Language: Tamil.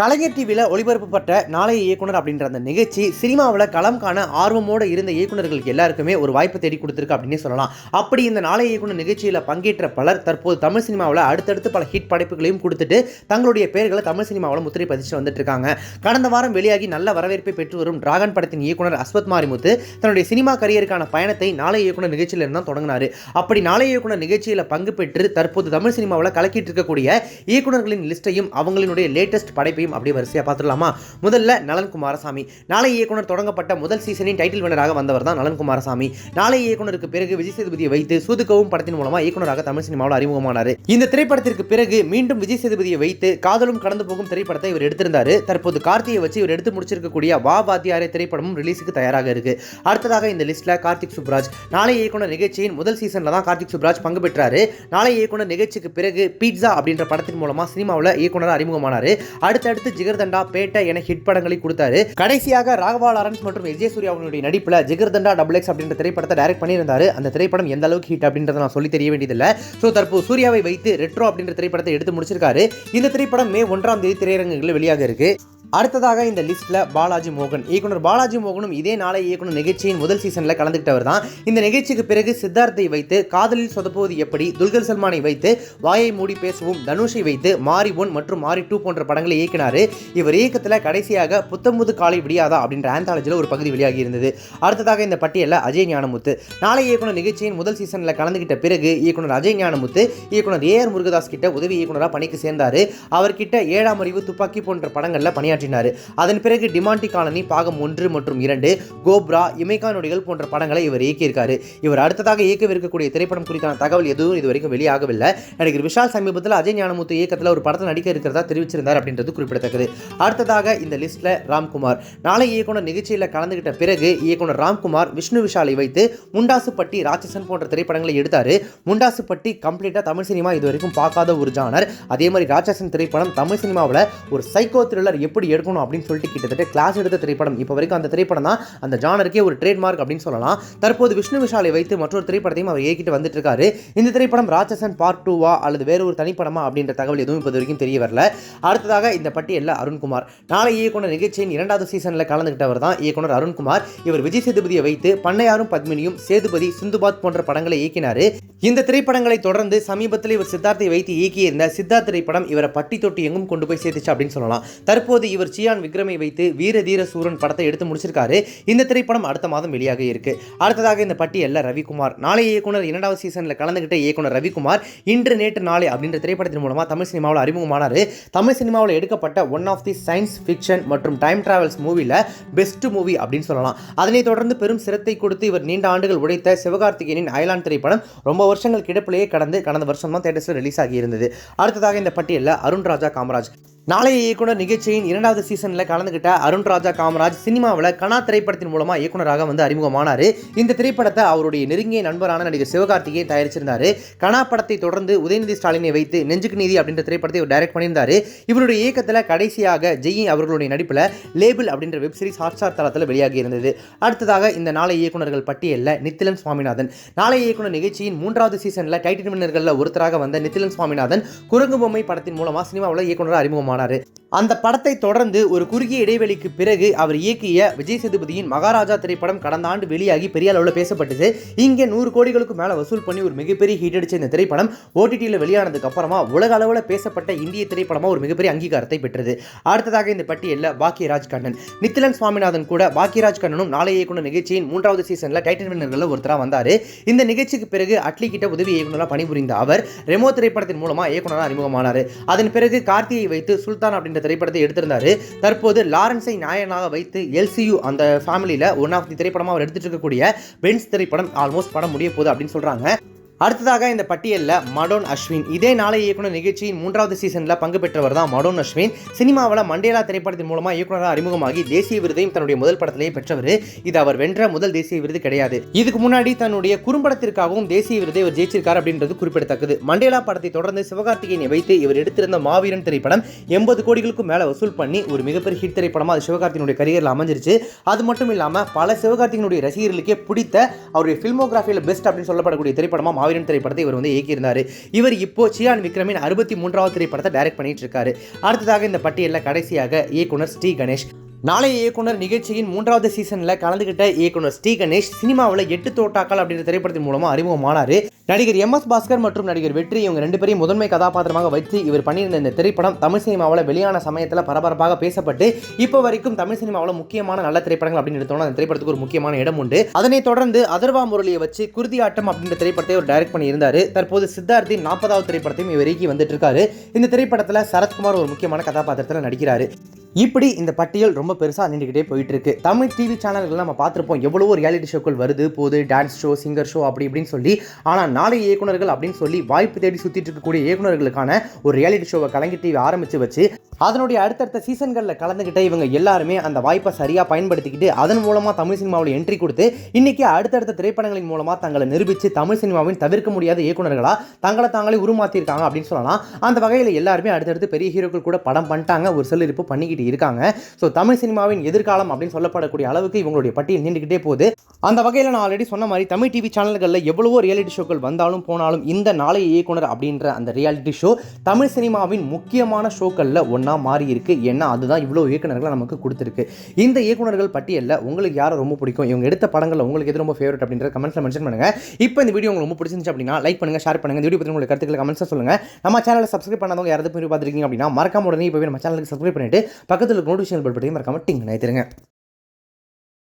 கலைஞர் டிவியில் ஒளிபரப்பப்பட்ட நாளைய இயக்குனர் அப்படின்ற அந்த நிகழ்ச்சி சினிமாவில் களம் காண ஆர்வமோடு இருந்த இயக்குனர்களுக்கு எல்லாருக்குமே ஒரு வாய்ப்பு தேடி கொடுத்துருக்கு அப்படின்னே சொல்லலாம். அப்படி இந்த நாளைய இயக்குனர் நிகழ்ச்சியில் பங்கேற்ற பலர் தற்போது தமிழ் சினிமாவில் அடுத்தடுத்து பல ஹிட் படைப்புகளையும் கொடுத்துட்டு தங்களுடைய பெயர்களை தமிழ் சினிமாவில் முத்திரை பதிச்சு வந்துட்டு இருக்காங்க. கடந்த வாரம் வெளியாகி நல்ல வரவேற்பை பெற்று வரும் டிராகன் படத்தின் இயக்குனர் அஸ்வத் மாரிமுத்து தன்னுடைய சினிமா கரியருக்கான பயணத்தை நாளைய இயக்குனர் நிகழ்ச்சியில் இருந்தால் தொடங்கினார். அப்படி நாளைய இயக்குனர் நிகழ்ச்சியில் பங்கு பெற்று தற்போது தமிழ் சினிமாவில் கலக்கிட்டு இருக்கக்கூடிய இயக்குனர்களின் லிஸ்ட்டையும் அவங்களுடைய லேட்டஸ்ட் படைப்பையும் அப்படியே வரிசையாக பார்த்துடலாமா? முதல்ல நலன் குமாரசாமி. நாளை இயக்குனர் தொடங்கப்பட்ட முதல் சீசனின் டைட்டில் வினராக வந்தவர் தான் நலன் குமாரசாமி. நாளை இயக்குனருக்கு பிறகு விஜய் சேதுபதியை வைத்து சூதுக்கவும் படத்தின் மூலமாக இயக்குனராக தமிழ் சினிமாவில் அறிமுகமானார். இந்த திரைப்படத்திற்கு பிறகு மீண்டும் விஜய் சேதுபதியை வைத்து காதலும் கடந்து போகும் திரைப்படத்தை இவர் எடுத்திருந்தார். தற்போது கார்த்தியை வச்சு இவர் எடுத்து முடிச்சிருக்கக்கூடிய வா வாத்தியாரே திரைப்படமும் ரிலீஸுக்கு தயாராக இருக்கு. அடுத்ததாக இந்த லிஸ்ட்ல கார்த்திக் சுப்ராஜ். நாளை இயக்குனர் நிகழ்ச்சியின் முதல் சீசன்ல தான் கார்த்திக் சுப்ராஜ் பங்கு பெற்றாரு. நாளை இயக்குனர் நிகழ்ச்சிக்கு பிறகு பீட்சா அப்படின்ற படத்தின் மூலமா சினிமாவில் இயக்குனர் அறிமுகமானார். அடுத்தடுத்து ஜிகர்தண்டா பேட்டை என ஹிட் படங்களை கொடுத்தாரு. கடைசியாக ராகவா லாரன்ஸ் மற்றும் விஜய் சூர்யா அவங்களுடைய நடிப்புல ஜிகர்தண்டா டபுள் எக்ஸ் அப்படின்ற திரைப்படத்தை டைரக்ட் பண்ணியிருந்தாரு. அந்த திரைப்படம் எந்த அளவுக்கு ஹிட் அப்படின்றத நான் சொல்லி தெரிய வேண்டியதில்லை. ஸோ தற்போது சூர்யாவை வைத்து ரெட்ரோ அப்படின்ற திரைப்படத்தை எடுத்து முடிச்சிருக்காரு. இந்த திரைப்படம் மே ஒன்றாம் தேதி திரையரங்குகளில் வெளியாக இருக்கு. அடுத்ததாக இந்த லிஸ்ட்டில் பாலாஜி மோகன். இயக்குனர் பாலாஜி மோகனும் இதே நாளை இயக்குனர் நிகழ்ச்சியின் முதல் சீசனில் கலந்துக்கிட்டவர் தான். இந்த நிகழ்ச்சிக்கு பிறகு சித்தார்த்தை வைத்து காதலில் சொதப்புவது எப்படி துல்கர் சல்மானை வைத்து வாயை மூடி பேசவும் தனுஷை வைத்து மாரி ஒன் மற்றும் மாரி டூ போன்ற படங்களை இயக்கினார். இவர் இயக்கத்தில் கடைசியாக புத்தம்புது காலை விடியாதா அப்படின்ற ஆந்தாலஜியில் ஒரு பகுதி வெளியாகி இருந்தது. அடுத்ததாக இந்த பட்டியலில் அஜய் ஞானமுத்து. நாளை இயக்குனர் நிகழ்ச்சியின் முதல் சீசனில் கலந்துக்கிட்ட பிறகு இயக்குனர் அஜய் ஞானமுத்து இயக்குனர் ஏ ஆர் முருகதாஸ் கிட்ட உதவி இயக்குனராக பணிக்கு சேர்ந்தார். அவர்கிட்ட ஏழாம் அறிவு துப்பாக்கி போன்ற படங்களில் பணியாற்றினார் அதன் பிறகு டிமாண்டி காலனி பாகம் ஒன்று மற்றும் இரண்டு கோப்ரா இமைகா நொடிகள் போன்ற படங்களை இவர் இயக்கியிருக்காரு. இவர் அடுத்ததாக இயக்கவிருக்கக்கூடிய திரைப்படம் குறித்தான தகவல் எதுவும் இதுவரைக்கும் வெளியாகவில்லை. நடிகர் விஷால் சமீபத்தில் அஜய் ஞானமுத்து இயக்கத்தில் ஒரு படத்தில் நடிக்க இருக்கிறதா தெரிவிச்சிருந்தார் அப்படின்றது குறிப்பிடத்தக்கது. அடுத்ததாக இந்த லிஸ்ட்ல ராம்குமார். நாளை இயக்குனர் நிகழ்ச்சியில் கலந்துகிட்ட பிறகு இயக்குனர் ராம்குமார் விஷ்ணு விஷாலை வைத்து முண்டாசுப்பட்டி ராட்சசன் போன்ற திரைப்படங்களை எடுத்தாரு. முண்டாசுப்பட்டி கம்ப்ளீட்டாக தமிழ் சினிமா இது வரைக்கும் பார்க்காத ஒரு ஜானர். அதே மாதிரி ராட்சசன் திரைப்படம் தமிழ் சினிமாவில் ஒரு சைக்கோ த்ரில்லர் எப்படி எடுக்கணும் அப்படின்னு சொல்லிட்டு கிட்டத்தட்ட கிளாஸ் எடுத்த திரைப்படம். இப்போ வரைக்கும் அந்த திரைப்படம் தான் அந்த ஜானருக்கே ஒரு ட்ரேட்மார்க் அப்படின்னு சொல்லலாம். தற்போது விஷ்ணு விஷாலை வைத்து மற்றொரு திரைப்படத்தையும் அவர் இயக்கிட்டு வந்துட்டு இருக்காரு இந்த திரைப்படம் ராட்சசன் பார்ட் டூவா அல்லது வேற ஒரு தனிப்படமா அப்படின்ற தகவல் எதுவும் இப்போ வரைக்கும் தெரிய வரல. அடுத்ததாக இந்த பட்டியலில் அருண்குமார். நாளை இயக்குனர் நிகழ்ச்சியின் இரண்டாவது சீசனில் கலந்துகிட்டவர் தான் இயக்குனர் அருண்குமார். இவர் விஜய் சேதுபதியை வைத்து பண்ணையாரும் பத்மினியும் சேதுபதி சிந்துபாத் போன்ற படங்களை இயக்கினார். இந்த திரைப்படங்களை தொடர்ந்து சமீபத்தில் இவர் சித்தார்த்தை வைத்து இயக்கியிருந்த சித்தார்த் திரைப்படம் இவரை பட்டி தொட்டி எங்கும் கொண்டு போய் சேர்த்துச்சு அப்படின்னு சொல்லலாம். தற்போது இவர் இவர் சியான் விக்ரமை வைத்து வீர தீர சூரன் படத்தை எடுத்து முடிச்சிருக்காரு. இந்த திரைப்படம் அடுத்த மாதம் வெளியாக இருக்கு. அடுத்ததாக இந்த பட்டியலில் ரவிக்குமார். நாளை இயக்குனர் இரண்டாவது சீசனில் கலந்துகிட்ட இயக்குனர் ரவிக்குமார் இன்று நேற்று நாளை அப்படின்ற திரைப்படத்தின் மூலமாக தமிழ் சினிமாவில் அறிமுகமானார். தமிழ் சினிமாவில் எடுக்கப்பட்ட one of the science fiction மற்றும் டைம் டிராவல்ஸ் மூவியில் பெஸ்ட் மூவி அப்படின்னு சொல்லலாம். அதனைத் தொடர்ந்து பெரும் சிரத்தை கொடுத்து இவர் நீண்ட ஆண்டுகள் உழைத்த சிவகார்த்திகேயனின் அயலான் திரைப்படம் ரொம்ப வருஷங்கள் கிடப்பிலேயே கடந்து கடந்த வருஷம் தான் தேட்டர்ஸில் ரிலீஸ் ஆகியிருந்தது அடுத்ததாக இந்த பட்டியலில் அருண் ராஜா காமராஜ். நாளைய இயக்குனர் நிகழ்ச்சியின் இரண்டாவது சீசனில் கலந்துகிட்ட அருண் ராஜா காமராஜ் சினிமாவில் கனா திரைப்படத்தின் மூலமாக இயக்குனராக வந்து அறிமுகமானார். இந்த திரைப்படத்தை அவருடைய நெருங்கிய நண்பரான நடிகர் சிவகார்த்திகே தயாரிச்சிருந்தார். கனா படத்தை தொடர்ந்து உதயநிதி ஸ்டாலினை வைத்து நெஞ்சுக்கு நீதி அப்படின்ற திரைப்படத்தை டைரக்ட் பண்ணியிருந்தார். இவருடைய இயக்கத்தில் கடைசியாக ஜெயி அவர்களுடைய நடிப்பில் லேபிள் அப்படின்ற வெப் சீரிஸ் ஹாட்ஸ்டார் தளத்தில் வெளியாகி இருந்தது. அடுத்ததாக இந்த நாளை இயக்குனர்கள் பட்டியலில் நித்திலன் சுவாமிநாதன். நாளை இயக்குனர் நிகழ்ச்சியின் மூன்றாவது சீசனில் டைட்டில் வின்னர்களில் ஒருத்தராக வந்த நித்திலன் சுவாமிநாதன் குரங்கு பொம்மை படத்தின் மூலமாக சினிமாவில் அறிமுகமான ஆனார் அந்த படத்தை தொடர்ந்து ஒரு குறுகிய இடைவெளிக்கு பிறகு அவர் இயக்கிய விஜய் சேதுபதியின் மகாராஜா திரைப்படம் கடந்த ஆண்டு வெளியாகி பெரிய அளவில் பேசப்பட்டது. இங்கே நூறு கோடிகளுக்கு மேலே வசூல் பண்ணி ஒரு மிகப்பெரிய ஹிட் அடிச்ச இந்த திரைப்படம் ஓடிடியில் வெளியானதுக்கு அப்புறமா உலக அளவில் பேசப்பட்ட இந்திய திரைப்படமாக ஒரு மிகப்பெரிய அங்கீகாரத்தை பெற்றது. அடுத்ததாக இந்த பட்டியலில் பாக்கியராஜ் கண்ணன். நித்திலன் சுவாமிநாதன் கூட பாக்கியராஜ் கண்ணனும் நாளை இயக்குனர் நிகழ்ச்சியின் மூன்றாவது சீசனில் டைட்டன் வின்னர்களில் ஒருத்தராக வந்தார். இந்த நிகழ்ச்சிக்கு பிறகு அட்லி கிட்ட உதவி இயக்குநராக பணிபுரிந்த அவர் ரெமோ திரைப்படத்தின் மூலமாக இயக்குநராக அறிமுகமானார். அதன் பிறகு கார்த்தியை வைத்து சுல்தான் அப்படின்ற திரைப்படத்தை எடுத்திருந்தார். தற்போது லாரன்ஸை நாயனாக வைத்து எல்சியு அந்த ஃபேமிலியில் ஒன் ஆஃப் தி திரைப்படமாக அவர் எடுத்துட்டு இருக்கக்கூடிய பென்ஸ் திரைப்படம் ஆல்மோஸ்ட் படம் முடிய போகுது அப்படின்னு சொல்கிறாங்க அடுத்ததாக இந்த பட்டியலில் மடோன் அஸ்வின். இதே நாளை இயக்குனர் நிகழ்ச்சியின் மூன்றாவது சீசனில் பங்கு பெற்றவர் தான் மடோன் அஸ்வின். சினிமாவில் மண்டேலா திரைப்படத்தின் மூலமாக இயக்குனராக அறிமுகமாகி தேசிய விருதையும் தன்னுடைய முதல் படத்திலேயே பெற்றவர். இது அவர் வென்ற முதல் தேசிய விருது கிடையாது. இதுக்கு முன்னாடி தன்னுடைய குறும்படத்திற்காகவும் தேசிய விருதை இவர் ஜெயிச்சிருக்கார் அப்படின்றது குறிப்பிடத்தக்கது. மண்டேலா படத்தை தொடர்ந்து சிவகார்த்திகேயனை வைத்து இவர் எடுத்திருந்த மாவீரன் திரைப்படம் எண்பது கோடிகளுக்கும் மேலே வசூல் பண்ணி ஒரு மிகப்பெரிய ஹிட் திரைப்படமாக அது சிவகார்த்தியினுடைய கரியரில் அமைஞ்சிருச்சு. அது மட்டும் இல்லாமல் பல சிவகார்த்திகனுடைய ரசிகர்களுக்கே பிடித்த அவருடைய ஃபில்மோகிராஃபியில் பெஸ்ட் அப்படின்னு சொல்லப்படக்கூடிய திரைப்படமாக ஆயிரம் திரைப்படத்தை இவர் வந்து இயக்கியிருந்தார். இவர் இப்போ சியான் விக்ரமின் அறுபத்தி மூன்றாவது திரைப்படத்தை டைரக்ட் பண்ணிட்டு இருக்காரு. அடுத்ததாக இந்த பட்டியலில் கடைசியாக இயக்குனர் ஸ்ரீ கணேஷ். நாளைய இயக்குனர் நிகழ்ச்சியின் மூன்றாவது சீசனில் கலந்துகிட்ட இயக்குனர் ஸ்ரீ கணேஷ் சினிமாவில் எட்டு தோட்டாக்கள் அப்படின்ற திரைப்படத்தின் மூலமாக அறிமுகமானார் நடிகர் எம் எஸ் பாஸ்கர் மற்றும் நடிகர் வெற்றி இவங்க ரெண்டு பேரையும் முதன்மை கதாபாத்திரமாக வைத்து இவர் பண்ணியிருந்த இந்த திரைப்படம் தமிழ் சினிமாவில் வெளியான சமயத்தில் பரபரப்பாக பேசப்பட்டு இப்போ வரைக்கும் தமிழ் சினிமாவில் முக்கியமான நல்ல திரைப்படங்கள் அப்படின்னு எடுத்தோம்னா அந்த திரைப்படத்துக்கு ஒரு முக்கியமான இடம் உண்டு. அதனைத் தொடர்ந்து அதர்வா முரளியை வச்சு குருதி ஆட்டம் அப்படின்ற திரைப்படத்தை ஒரு டைரக்ட் பண்ணியிருந்தார். தற்போது சித்தார்த்தின் நாற்பதாவது திரைப்படத்தையும் இவர் இயக்கி வந்துட்டு இருக்காரு. இந்த திரைப்படத்தில் சரத்குமார் ஒரு முக்கியமான கதாபாத்திரத்தில் நடிக்கிறார். இப்படி இந்த பட்டியல் ரொம்ப பெருசாக நின்றுக்கிட்டே போயிட்டு இருக்கு தமிழ் டிவி சேனல்கள் நம்ம பார்த்துருப்போம். எவ்வளவோ ரியாலிட்டி ஷோக்கள் வருது போது டான்ஸ் ஷோ சிங்கர் ஷோ அப்படி இப்படின்னு சொல்லி ஆனால் நாளை இயக்குனர்கள் அப்படின்னு சொல்லி வாய்ப்பு தேடி சுற்றிட்டு இருக்கக்கூடிய இயக்குனர்களுக்கான ஒரு ரியாலிட்டி ஷோவை கலங்கி டிவி ஆரம்பித்து வச்சு அதனுடைய அடுத்தடுத்த சீசன்களில் கலந்துக்கிட்ட இவங்க எல்லாருமே அந்த வாய்ப்பை சரியாக பயன்படுத்திக்கிட்டு அதன் மூலமாக தமிழ் சினிமாவில் என்ட்ரி கொடுத்து இன்றைக்கி அடுத்தடுத்த திரைப்படங்களின் மூலமாக தங்களை நிரூபித்து தமிழ் சினிமாவின் தவிர்க்க முடியாத இயக்குனர்களாக தங்களை தாங்களே உருமாற்றிருக்காங்க அப்படின்னு சொல்லலாம். அந்த வகையில் எல்லாருமே அடுத்தடுத்து பெரிய ஹீரோக்கள் கூட படம் பண்ணிட்டாங்க ஒரு சிலர் இப்போ பண்ணிக்கிட்டு இருக்காங்க. ஸோ தமிழ் சினிமாவின் எதிர்காலம் அப்படின்னு சொல்லப்படக்கூடிய அளவுக்கு இவங்களுடைய பட்டியல் நீண்டுகிட்டே போகுது. அந்த வகையில் நான் ஆல்ரெடி சொன்ன மாதிரி தமிழ் டிவி சேனல்களில் எவ்வளவோ ரியாலிட்டி ஷோக்கள் வந்தாலும் போனாலும் இந்த நாளைய இயக்குனர் அப்படின்ற அந்த ரியாலிட்டி ஷோ தமிழ் சினிமாவின் முக்கியமான ஷோக்களில் ஒன்றா மாறி இருக்கு. ஏன்னா அதுதான் இவ்வளோ இயக்குனர்களை நமக்கு கொடுத்துருக்கு. இந்த இயக்குனர்கள் பட்டியலில் உங்களுக்கு யாரை ரொம்ப பிடிக்கும்? இவங்க எடுத்த படங்களில் உங்களுக்கு எது ரொம்ப ஃபேவரட் அப்படின்ற கமெண்ட்ஸில் மென்ஷன் பண்ணுங்க. இப்போ இந்த வீடியோ உங்களுக்கு ரொம்ப பிடிச்சிருந்துச்சு அப்படின்னா லைக் பண்ணுங்க ஷேர் பண்ணுங்க. இந்த வீடியோ பற்றி உங்களுக்கு கருத்துக்களை கமெண்ட்ஸாக சொல்லுங்க. நம்ம சேனலை சப்ஸ்கிரைப் பண்ணாதவங்க யாராவது போய் பார்த்துருக்கீங்க அப்படின்னா மறக்காம உடனே இப்போ நம்ம சேனலுக்கு சப்ஸ்கிரைப் பண்ணிட்டு பக்கத்தில் நோட்டிஃபிகேஷன் பெல் பட்டியும் மறக்காமல் டிங் நினைத்துருங்க